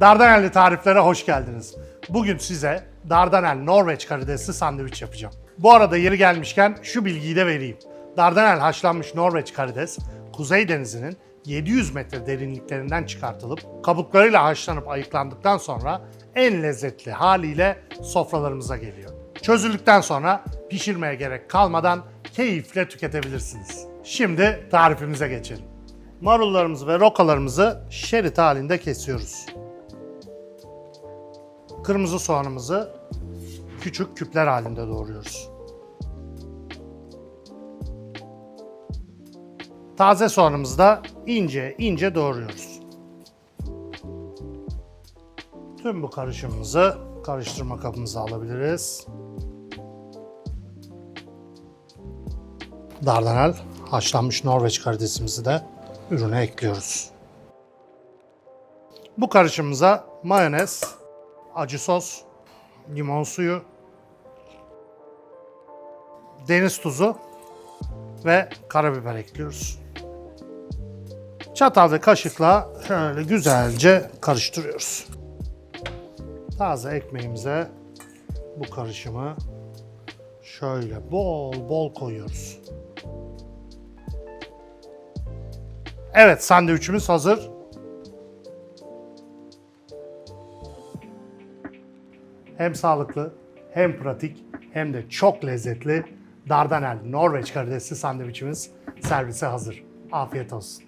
Dardanelli tariflere hoş geldiniz. Bugün size Dardanel Norveç karidesli sandviç yapacağım. Bu arada yeri gelmişken şu bilgiyi de vereyim. Dardanel haşlanmış Norveç karides, Kuzey Denizi'nin 700 metre derinliklerinden çıkartılıp kabuklarıyla haşlanıp ayıklandıktan sonra en lezzetli haliyle sofralarımıza geliyor. Çözüldükten sonra pişirmeye gerek kalmadan keyifle tüketebilirsiniz. Şimdi tarifimize geçelim. Marullarımızı ve rokalarımızı şerit halinde kesiyoruz. Kırmızı soğanımızı küçük küpler halinde doğruyoruz. Taze soğanımızı da ince ince doğruyoruz. Tüm bu karışımımızı karıştırma kabımıza alabiliriz. Dardanel haşlanmış Norveç karidesimizi de ürüne ekliyoruz. Bu karışımımıza mayonez, acı sos, limon suyu, deniz tuzu ve karabiber ekliyoruz. Çatal ve kaşıkla şöyle güzelce karıştırıyoruz. Taze ekmeğimize bu karışımı şöyle bol bol koyuyoruz. Evet sandviçimiz hazır. Hem sağlıklı, hem pratik, hem de çok lezzetli Dardanel Norveç karidesli sandviçimiz servise hazır. Afiyet olsun.